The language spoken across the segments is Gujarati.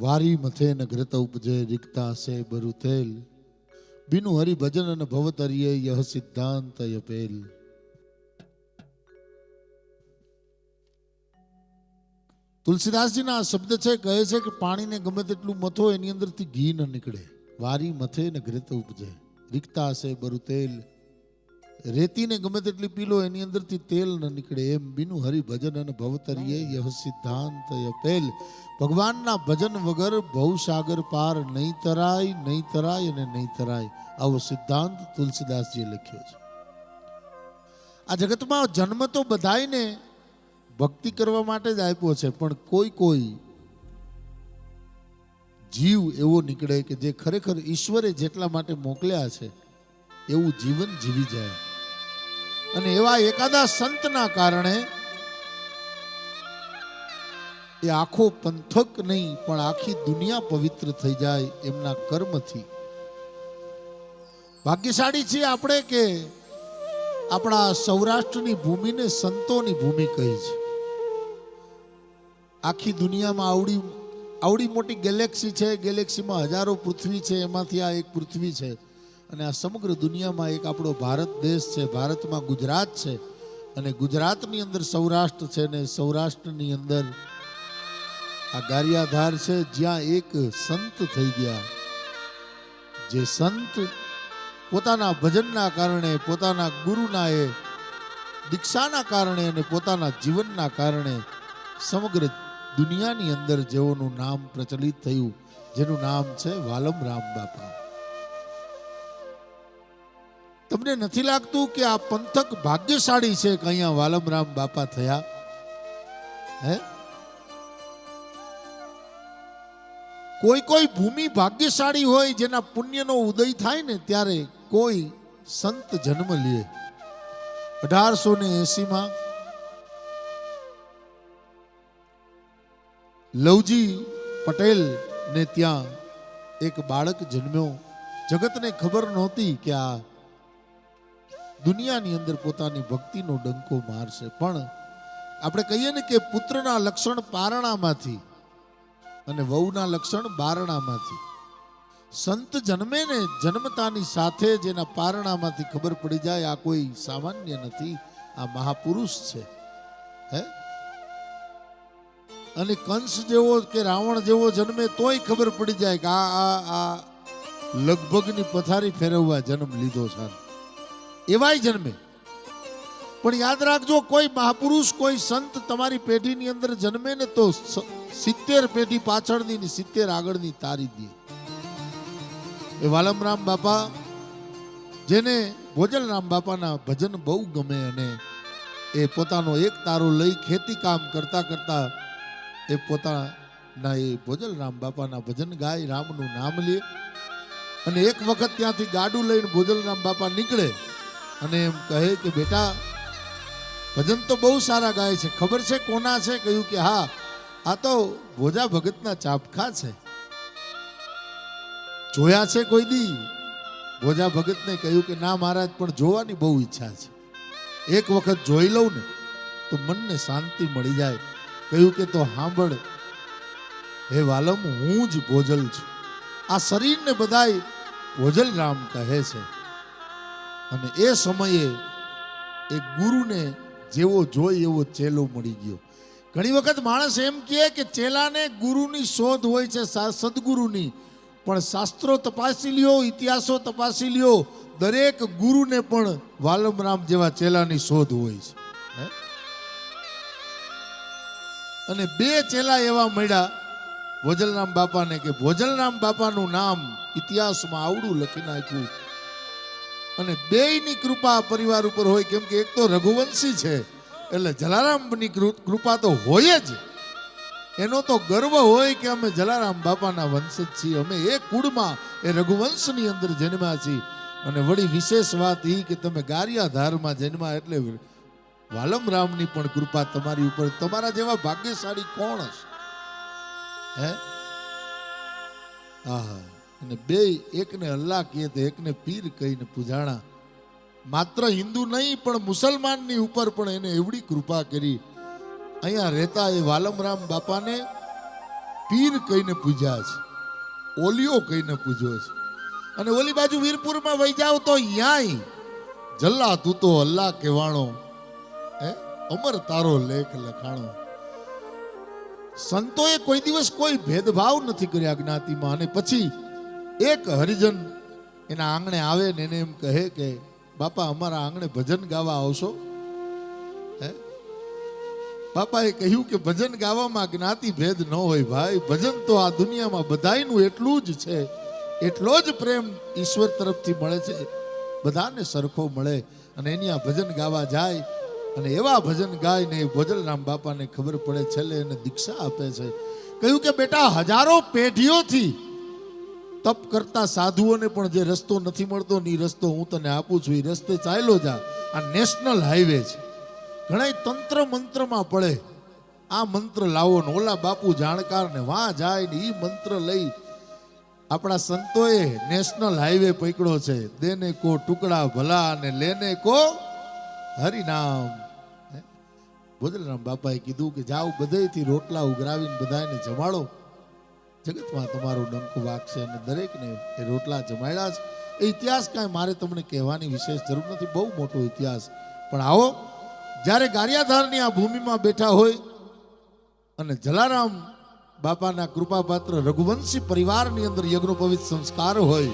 વારી મથે ન ઘૃત ઉપજે રિક્તા સે બરુ તેલ બિનુ હરિ ભજન અને ભવતરિયે યહ સિદ્ધાંત યપેલ. તુલસીદાસજીના આ શબ્દ છે, કહે છે કે પાણીને ગમે તેટલું મથો એની અંદરથી ઘી ન નીકળે. વારી મથે ને ઘૃત ઉપજે રિક્તા સે બરુ તેલ રેતીને ગમે તેટલી પીલો, એની અંદરથી તેલ ન નીકળે. એમ બીનું હરિ ભજન અને ભવતરીએ યહ સિદ્ધાંત યપેલ. ભગવાનના ભજન વગર ભવસાગર પાર નહીં તરાય નહીં તરાય અને નહીં તરાય. આવો સિદ્ધાંત તુલસીદાસજીએ લખ્યો છે. આ જગતમાં જન્મ તો બધાયને ભક્તિ કરવા માટે જ આપ્યો છે, પણ કોઈ કોઈ જીવ એવો નીકળે કે જે ખરેખર ઈશ્વરે જેટલા માટે મોકલ્યા છે, એવું જીવન જીવી જાય. અને એવા એકાદા સંતના કારણે એ આખો પંથક નહીં, પણ આખી દુનિયા પવિત્ર થઈ જાય એમના કર્મથી. ભાગ્યશાળી છીએ આપણે કે આપણા સૌરાષ્ટ્રની ભૂમિને સંતોની ભૂમિ કહી છે. આખી દુનિયામાં આવડી આવડી મોટી ગેલેક્સી છે, ગેલેક્સીમાં હજારો પૃથ્વી છે, એમાંથી આ એક પૃથ્વી છે. અને આ સમગ્ર દુનિયામાં એક આપણો ભારત દેશ છે, ભારતમાં ગુજરાત છે અને ગુજરાતની અંદર સૌરાષ્ટ્ર છે ને સૌરાષ્ટ્રની અંદર આ ગારિયાધાર છે, જ્યાં એક સંત થઈ ગયા. જે સંત પોતાના ભજનના કારણે, પોતાના ગુરુના એ દીક્ષાના કારણે અને પોતાના જીવનના કારણે સમગ્ર દુનિયાની અંદર જેઓનું નામ પ્રચલિત થયું, જેનું નામ છે વાલમ રામ બાપા. તમને નથી લાગતું કે આ પંથક ભાગ્યશાળી છે કે અહીંયા વાલમરામ બાપા થયા? હે? કોઈ કોઈ ભૂમિ ભાગ્યશાળી હોય જેના પુણ્યનો ઉદય થાય ને ત્યારે કોઈ સંત જન્મ લે. અઢારસો ને એસીમાં લવજી પટેલ ને ત્યાં એક બાળક જન્મ્યો. જગતને ખબર નહોતી કે આ દુનિયાની અંદર પોતાની ભક્તિનો ડંકો મારશે. પણ આપણે કહીએ ને કે પુત્રના લક્ષણ પારણામાંથી અને વહુના લક્ષણ બારણામાંથી. સંત જન્મે ને જન્મતાની સાથે જ એના પારણામાંથી ખબર પડી જાય આ કોઈ સામાન્ય નથી, આ મહાપુરુષ છે. હે? અને કંસ જેવો કે રાવણ જેવો જન્મે તોય ખબર પડી જાય કે આ આ આ લગભગની પથારી ફેરવવા જન્મ લીધો છે. એવાય જન્મે. પણ યાદ રાખજો, કોઈ મહાપુરુષ, કોઈ સંત તમારી પેઢીની અંદર જન્મે ને તો સિત્તેર પેઢી પાછળની ને સિત્તેર આગળની તારી દે. એ વાલમરામ બાપા, જેને ભોજલરામ બાપાના ભજન બહુ ગમે અને એ પોતાનો એક તારો લઈ ખેતી કામ કરતા કરતા એ પોતાના એ ભોજલરામ બાપાના ભજન ગાય, રામનું નામ લે. અને એક વખત ત્યાંથી ગાડું લઈને ભોજલરામ બાપા નીકળે. અને એમ કહે કે, બેટા, ભજન તો બહુ સારા ગાય છે. ખબર છે કોના છે? કહ્યું કે, હા, આ તો ભોજા ભગતના ચાપખા છે. જોયા છે કોઈ દી? ભોજા ભગતને કહ્યું કે, ના મહારાજ, પણ જોવાની બહુ ઈચ્છા છે. એક વખત જોઈ લઉં ને, તો મનને શાંતિ મળી જાય. કહ્યું કે, તો સાંભળ હે વાલમ, હું જ ભોજલ છું. આ શરીરને બધાય ભોજલ રામ કહે છે. અને એ સમયે એ ગુરુને જેવો જોઈ એવો ચેલો મળી ગયો. ઘણી વખત માણસ એમ કહે કે ચેલાને ગુરુની શોધ હોય છે સદગુરુની. પણ શાસ્ત્રો તપાસી લ્યો, ઇતિહાસો તપાસી લ્યો, દરેક ગુરુને પણ વાલમરામ જેવા ચેલાની શોધ હોય છે? અને બે ચેલા એવા મળ્યા, ભોજલરામ બાપાને કે ભોજલરામ બાપાનું નામ ઇતિહાસમાં આવડું લખી નાખ્યું. અને બેયની કૃપા પરિવાર ઉપર હોય, કેમ કે એક તો રઘુવંશી છે, એટલે જલારામની કૃપા તો હોય જ. એનો તો ગર્વ હોય કે અમે જલારામ બાપાના વંશજ છીએ. અમે એ કુળમાં, એ રઘુવંશની અંદર જન્મ્યા છીએ. અને વળી વિશેષ વાત એ કે તમે ગારિયાધારમાં જન્મા એટલે વાલમરામની પણ કૃપા તમારી ઉપર. તમારા જેવા ભાગ્યશાળી કોણ હશે? હે? આહા. અને બે એકને અલ્લાહ કહે તો એકને પીર કહીને પૂજાણા. માત્ર હિન્દુ નહીં, પણ મુસલમાનની ઉપર પણ એને એવડી કૃપા કરી. અહીંયા રહેતા એ વાલમરામ બાપાને પીર કહીને પૂજ્યા છે. ઓલિયો કહીને પૂજ્યો છે. અને ઓલી બાજુ વીરપુરમાં વહી જાવ તો યાય જલ્લા તું તો અલ્લાહ કહેવાણો. હે? અમર તારો લેખ લખાણો. સંતોએ કોઈ દિવસ કોઈ ભેદભાવ નથી કર્યા જ્ઞાતિમાં. અને પછી એક હરિજન એના આંગણે આવે ને એને એમ કહે કે, બાપા, અમારા આંગણે ભજન ગાવા આવશો? હે? બાપાએ કહ્યું કે, ભજન ગાવામાં જ્ઞાતિ ભેદ ન હોય ભાઈ. ભજન તો આ દુનિયામાં બધાયનું એટલું જ છે. એટલો જ પ્રેમ ઈશ્વર તરફથી મળે છે. બધાને સરખો મળે અને એની આ ભજન ગાવા જાય અને એવા ભજન ગાયને એ ભોજલરામ બાપાને ખબર પડે, છેલ્લે એને દીક્ષા આપે છે. કહ્યું કે, બેટા, હજારો પેઢીઓથી તપ કરતા સાધુઓને પણ જે રસ્તો નથી મળતો ને એ રસ્તો હું તને આપું છું એ રસ્તે ચાલ્યો જા. આ નેશનલ હાઈવે છે. ઘણા તંત્ર મંત્રમાં પડે. આ મંત્ર લાવો ને ઓલા બાપુ જાણકાર ને વાં જાય ને એ મંત્ર લઈ આપણા સંતોએ નેશનલ હાઈવે પકડ્યો છે. દેને કો ટુકડા ભલા અને લેને કો હરિનામ. હે? બાપાએ કીધું કે જાઓ બધેથી રોટલા ઉઘરાવીને બધાને જમાડો. જગતમાં તમારો ડંકો વાગશે અને દરેકને એ રોટલા જમાડ્યા છે. એ ઇતિહાસ કાંઈ મારે તમને કહેવાની વિશેષ જરૂર નથી, બહુ મોટો ઇતિહાસ. પણ આવો, જ્યારે ગારિયાધારની આ ભૂમિમાં બેઠા હોય અને જલારામ બાપાના કૃપાપાત્ર રઘુવંશી પરિવારની અંદર યજ્ઞોપવિત સંસ્કાર હોય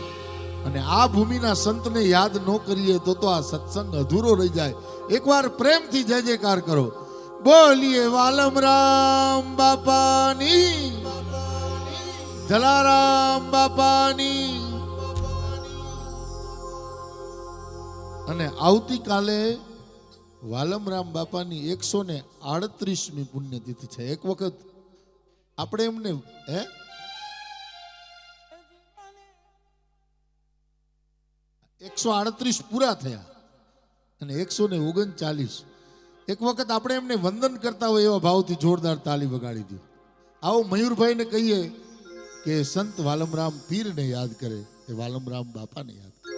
અને આ ભૂમિના સંતને યાદ ન કરીએ તો તો આ સત્સંગ અધૂરો રહી જાય. એકવાર પ્રેમથી જય જયકાર કરો. બોલીએ વાલમ રામ બાપાની. જલારામ બાપાની. અને આવતીકાલે વાલમરામ બાપાની એકસો ને આડત્રીસમી પુણ્યતિથિ છે. એક વખત આપણે એમને, હે? એકસો આડત્રીસ પૂરા થયા અને એકસો ને ઓગણચાલીસ. એક વખત આપણે એમને વંદન કરતા હોય એવા ભાવથી જોરદાર તાલી વગાડી દો આવો મયુરભાઈને કહીએ કે સંત વાલમરામ પીરને યાદ કરે, એ વાલમરામ બાપાને યાદ કરે.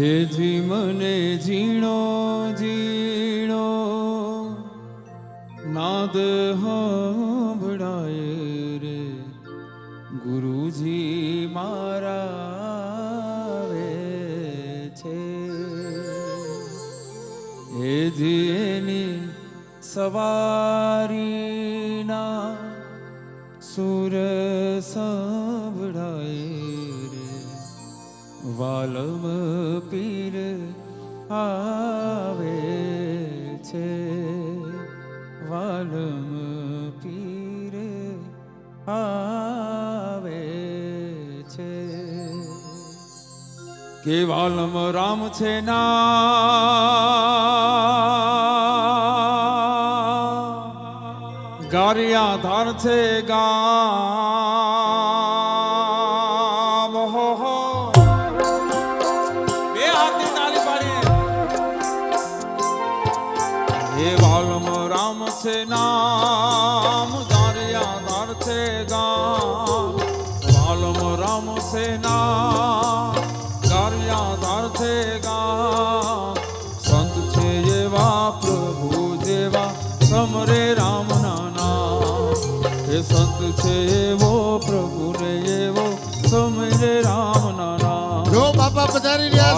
હેજી મને ઝીણો ઝીણો, નાદ સાંભળાય રે. ગુરુજી મારા છે. હેજી એની સવારીના સુર સાંભળાય રે. વાલમ પીર આવે છે. વાલમ પીર આવે છે. કે વાલમ રામ છે ના ગારિયા ધાર છે ગામ.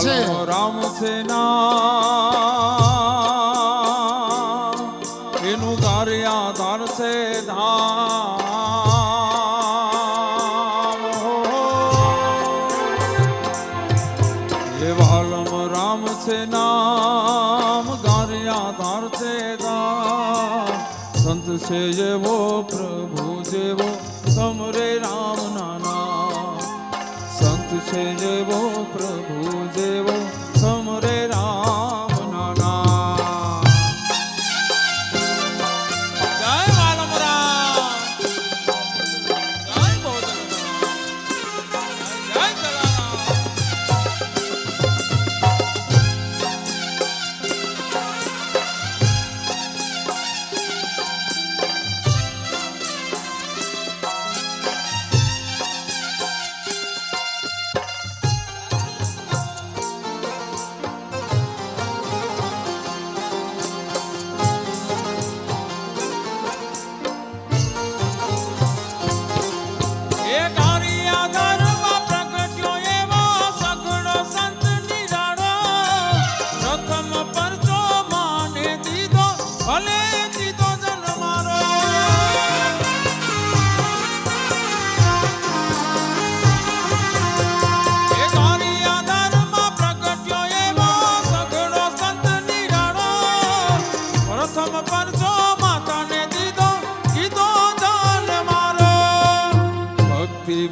રહ્યા છે રામ છે નામ. એનું કાર્ય ધાર છે ધામ. હો. વાલમ રામ છે નામ, કાર્ય ધાર છે ધામ. સંત છે જેવો પ્રભુ જેવો સમરે રામ નાના. સંત છે જેવો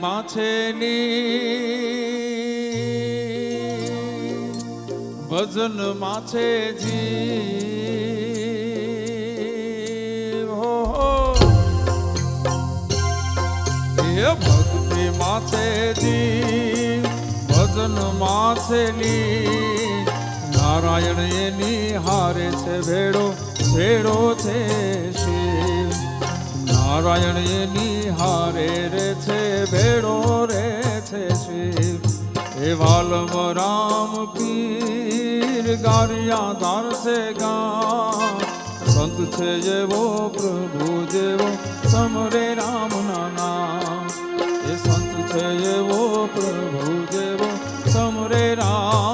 ભક્તિમાં ભજન જીવ હો. એ ભક્તિ માથે જી, ભજન માથેલી નારાયણ એની હારે છે ભેડો ભેડો છે શિવ નારાયણ એ નિહારે રે છે ભેડો રે છે શિવ એ વાલમ રામ પીર ગારિયા ધાર છે ગા સંત છે જેવો પ્રભુ જેવો, સમરે રામ નામ. એ સંત છે જેવો પ્રભુ જેવો, સમરે રામ.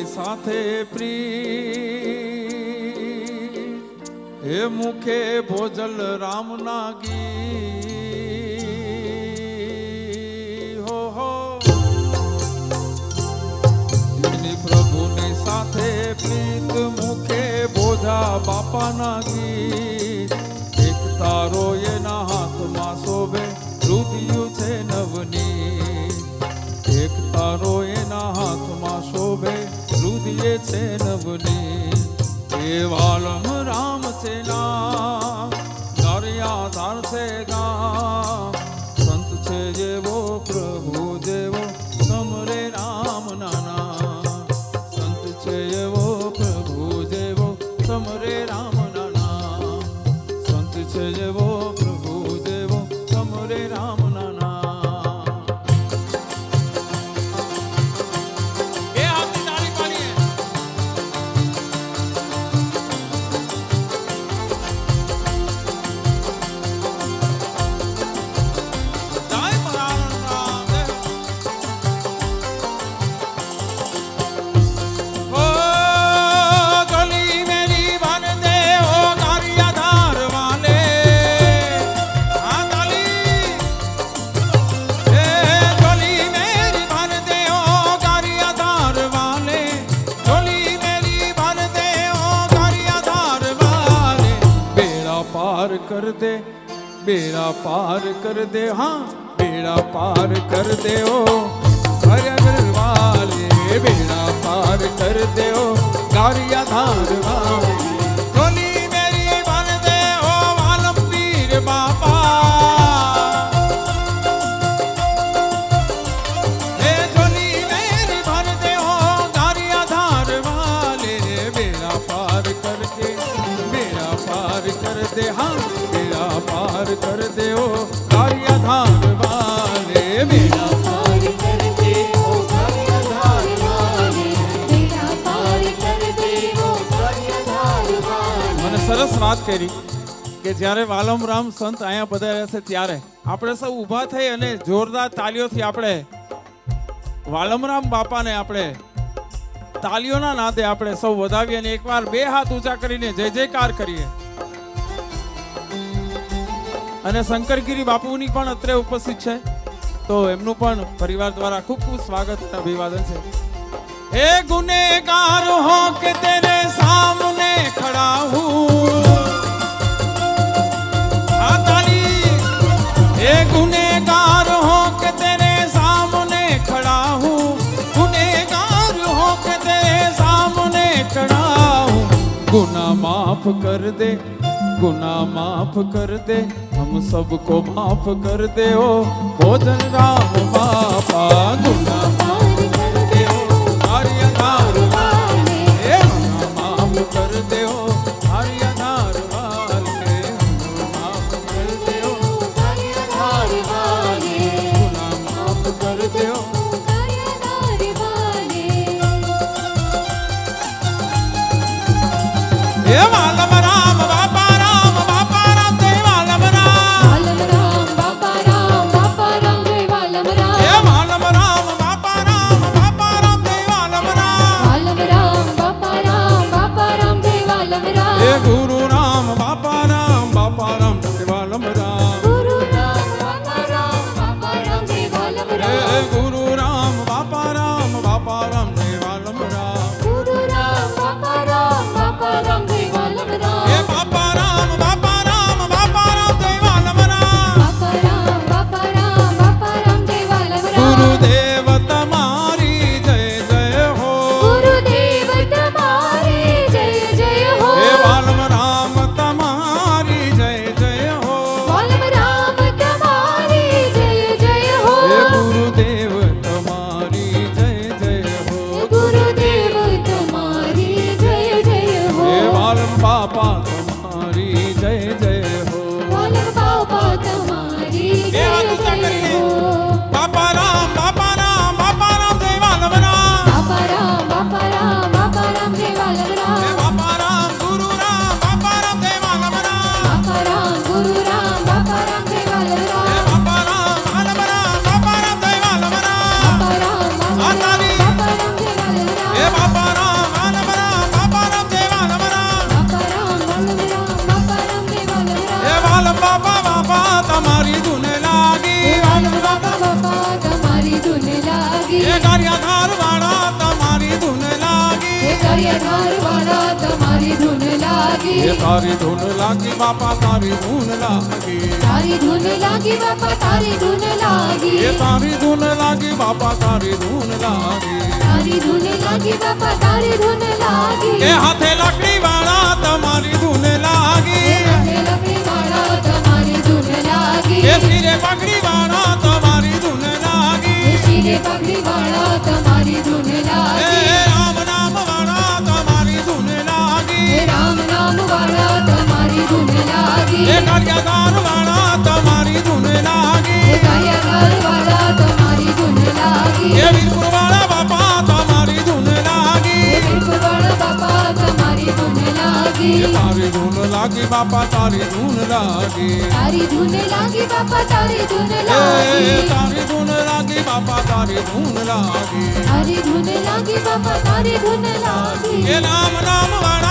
પ્રભુની સાથે પ્રી હે મુખે ભોજલ રામના ગી હો હો. પ્રભુની સાથે પ્રીત મુખે બોધા બાપાના ગીત. એક તારો એના હાથમાં શોભે રુદિયું છે નવની એક તારો એના હાથમાં શોભે રુદિયે છે નવની એ વાલમ રામ છે ના દરિયા ધાર ગામ પાર કર દે હા બેડા પાર કર દે ઓ હરે વાલે બેડા પાર કર દે ઓ ગારિયા ધાર વાલે ગલી મેરી સરસ વાત કરી કે જ્યારે વાલમ રામ સંત અહીંયા પધાર્યા છે ત્યારે આપણે સૌ ઊભા થઈ અને જોરદાર તાલીઓથી આપણે વાલમરામ બાપાને આપણે તાલીઓના નાદે આપણે સૌ વધાવીએ અને એકવાર બે હાથ ઊંચા કરીને જય જયકાર કરીએ. અને શંકરગીરી બાપુની પણ અત્રે ઉપસ્થિત છે. તો એમનું પણ પરિવાર દ્વારા ખૂબ ખૂબ સ્વાગત અભિવાદન છે. એ ગુનેગાર હો કે તેરે સામને ખડા હું એ ગુનેગાર હો કે તેને સામને ખડા હું ગુનેગાર હો કે તેરે સામને ખડા હું ગુના માફ કર દે, ગુના માફ કર દે. तुम सबको माफ कर दे हो भोजन राम बापा गुना मार कर दे हो हरि अनार कर दे हो हरि अनार वाले गुना माफ कर दे હે કાર્યધાર વાળા તમારી ધૂન લાગી હે તારી ધૂન લાગી બાપા તારી ધૂન લાગી તારી ધૂન લાગી બાપા તારી ધૂન લાગી હે તારી ધૂન લાગી બાપા તારી ધૂન લાગી તારી ધૂન લાગી બાપા તારી ધૂન લાગી હે હાથે લાકડી વાળા તમારી ધૂન હે લાગી હાથે લકડી વાળા તમારી ધૂન લાગી હે શિરે પગડી વાળા તમારી ધૂન લાગી હે શિરે પગડી વાળા તમારી ધૂન તમારી ધૂન લાગી હે કાર્યધાર વાળા તમારી ધૂન લાગી હે કાર્યધાર વાળા તમારી ધૂન લાગી હે વીરપુર વાળા બાપા તમારી ધૂન લાગી હે વીરપુર વાળા બાપા તમારી ધૂન લાગી હે તારી ધૂન લાગી બાપા તારી ધૂન લાગી તારી ધૂન લાગી બાપા તારી ધૂન હે લાગી તારી ધૂન લાગી બાપા તારી ધૂન લાગી તારી ધૂન લાગી બાપા તારી ધૂન લાગી હે નામ નામ વાળા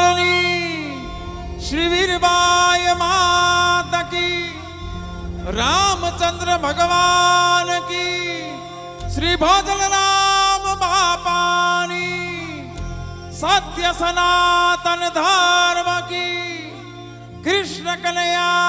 રામચંદ્ર ભગવાન કી શ્રી ભોજલ રામ બાપાની સત્ય સનાતન ધર્મ કી કૃષ્ણ કનૈયા